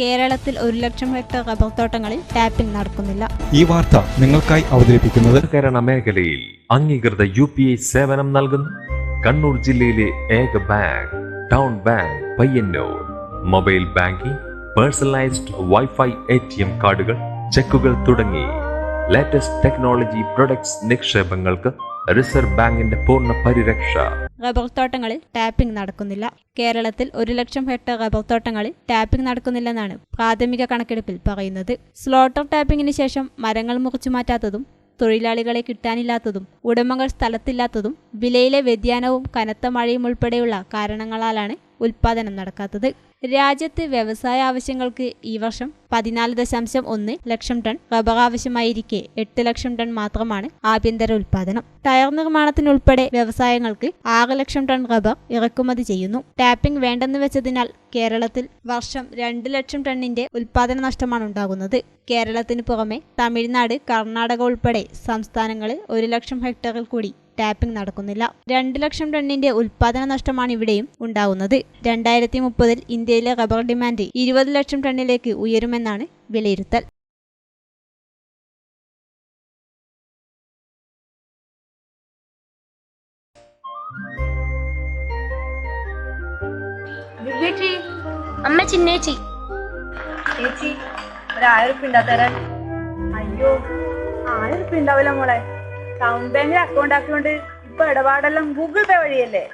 കേരളത്തിൽ ഒരു ലക്ഷം ഹെക്ടർ റബ്ബർ തോട്ടങ്ങളിൽ ടാപ്പിംഗ് നടക്കുന്നില്ല. ഈ വാർത്ത നിങ്ങൾക്കായി അവതരിപ്പിക്കുന്നത് കേരള മേഖലയിൽ അംഗീകൃത യു പി ഐ സേവനം നൽകുന്നു. കണ്ണൂർ ജില്ലയിലെ ഏക bank town bank Payyanur. Mobile banking personalised wifi A T M കാർഡുകൾ ചെക്കുകൾ തുടങ്ങി. ലേറ്റസ്റ്റ് ടെക്നോളജി പ്രൊഡക്ട്സ് നിക്ഷേപങ്ങൾക്ക് റിസർവ് ബാങ്കിന്റെ പൂർണ പരിരക്ഷ. റബ്ബർ തോട്ടങ്ങളിൽ ടാപ്പിംഗ് നടക്കുന്നില്ല. കേരളത്തിൽ ഒരു ലക്ഷം ഹെക്ടർ റബ്ബർ തോട്ടങ്ങളിൽ ടാപ്പിംഗ് നടക്കുന്നില്ലെന്നാണ് പ്രാഥമിക കണക്കെടുപ്പിൽ പറയുന്നത്. സ്ലോട്ടർ ടാപ്പിംഗിന് ശേഷം മരങ്ങൾ മുറിച്ചു മാറ്റാത്തതും തൊഴിലാളികളെ കിട്ടാനില്ലാത്തതും ഉടമകൾ സ്ഥലത്തില്ലാത്തതും വിലയിലെ വ്യതിയാനവും കനത്ത മഴയും ഉൾപ്പെടെയുള്ള കാരണങ്ങളാലാണ് ഉൽപാദനം നടക്കാത്തത്. രാജ്യത്ത് വ്യവസായ ആവശ്യങ്ങൾക്ക് ഈ വർഷം പതിനാല് ദശാംശം ഒന്ന് ലക്ഷം ടൺ റബ്ബർ ആവശ്യമായിരിക്കെ എട്ട് ലക്ഷം ടൺ മാത്രമാണ് ആഭ്യന്തര ഉൽപാദനം ടയർ നിർമ്മാണത്തിനുൾപ്പെടെ വ്യവസായങ്ങൾക്ക് ആറ് ലക്ഷം ടൺ റബ്ബർ ഇറക്കുമതി ചെയ്യുന്നു. ടാപ്പിംഗ് വേണ്ടെന്ന് വെച്ചതിനാൽ കേരളത്തിൽ വർഷം രണ്ട് ലക്ഷം ടണ്ണിന്റെ ഉൽപാദന നഷ്ടമാണ് ഉണ്ടാകുന്നത്. കേരളത്തിന് പുറമെ തമിഴ്നാട് കർണാടക ഉൾപ്പെടെ സംസ്ഥാനങ്ങളിൽ ഒരു ലക്ഷം ഹെക്ടറിൽ കൂടി ടാപ്പിംഗ് നടക്കുന്നില്ല. രണ്ട് ലക്ഷം ടണ്ണിന്റെ ഉൽപാദന നഷ്ടമാണ് ഇവിടെയും ഉണ്ടാകുന്നത് രണ്ടായിരത്തി മുപ്പതിൽ ഇന്ത്യയിലെ റബ്ബർ ഡിമാൻഡ് ഇരുപത് ലക്ഷം ടണ്ണിലേക്ക് ഉയരുമെന്നാണ് വിലയിരുത്തൽ. ചേച്ചി അമ്മ ചിന്നേച്ചി ചേച്ചി ഒരു ആയിരം ഉറുപ്പ അയ്യോ ആയിരം ഉറുപ്പ ഉണ്ടാവില്ല മോളെ. ടൗൺ ബാങ്കിൽ അക്കൗണ്ട് ആക്കിയോണ്ട് ഇപ്പൊ ഇടപാടെല്ലാം ഗൂഗിൾ പേ വഴിയല്ലേ?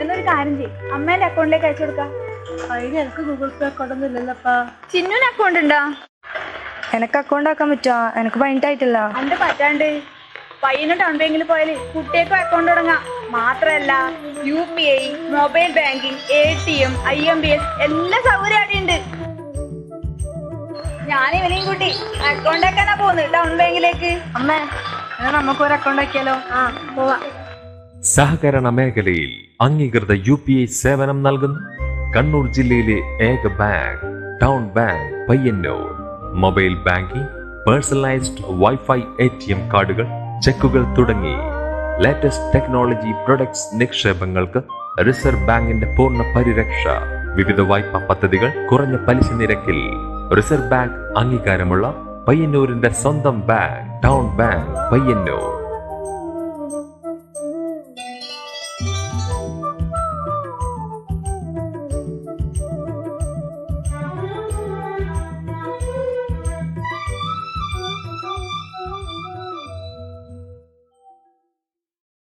എന്നൊരു കാര്യം ചെയ്യും. അമ്മേന്റെ അക്കൗണ്ടിലേക്ക് അയച്ചു കൊടുക്കാം. അതിന് എനിക്ക് ഗൂഗിൾ പേ അക്കൗണ്ട് ഒന്നും ഇല്ലല്ലപ്പാ ചിന്നുവിന് അക്കൗണ്ട് ഉണ്ടോ? എനക്ക് അക്കൗണ്ട് ആക്കാൻ പറ്റുമോ എനിക്ക് പതിനെട്ടായിട്ടില്ല അന്റെ പറ്റാണ്ട് പയ്യനും ടൗൺ ബാങ്കിൽ പോയാൽ കുട്ടിയേക്കും അക്കൗണ്ട് തുടങ്ങാം. മാത്രല്ല U P I mobile banking A T M I M B S എല്ലാ സൗകര്യം അവിടെ ഉണ്ട് ഞാൻ ഇവനെയും കൂട്ടി അക്കൗണ്ട് ആക്കാനാ പോകുന്നത് ടൗൺ ബാങ്കിലേക്ക് അമ്മേ എന്നാ നമുക്ക് ഒരു അക്കൗണ്ട് ആക്കിയാലോ? ആ പോവാ. സഹകരണ മേഖലയിൽ അംഗീകൃത യു പി ഐ സേവനം നൽകുന്നു. കണ്ണൂർ ജില്ലയിലെ ഏക bank town bank Payyanur. Mobile banking personalised wifi A T M കാർഡുകൾ ചെക്കുകൾ തുടങ്ങി. ലേറ്റസ്റ്റ് ടെക്നോളജി പ്രൊഡക്ട്സ് നിക്ഷേപങ്ങൾക്ക് റിസർവ് ബാങ്കിന്റെ പൂർണ പരിരക്ഷ. വിവിധ വായ്പാ പദ്ധതികൾ കുറഞ്ഞ പലിശ നിരക്കിൽ. റിസർവ് ബാങ്ക് അംഗീകാരമുള്ള പയ്യന്നൂരിന്റെ സ്വന്തം ബാങ്ക് ടൗൺ ബാങ്ക് പയ്യന്നൂർ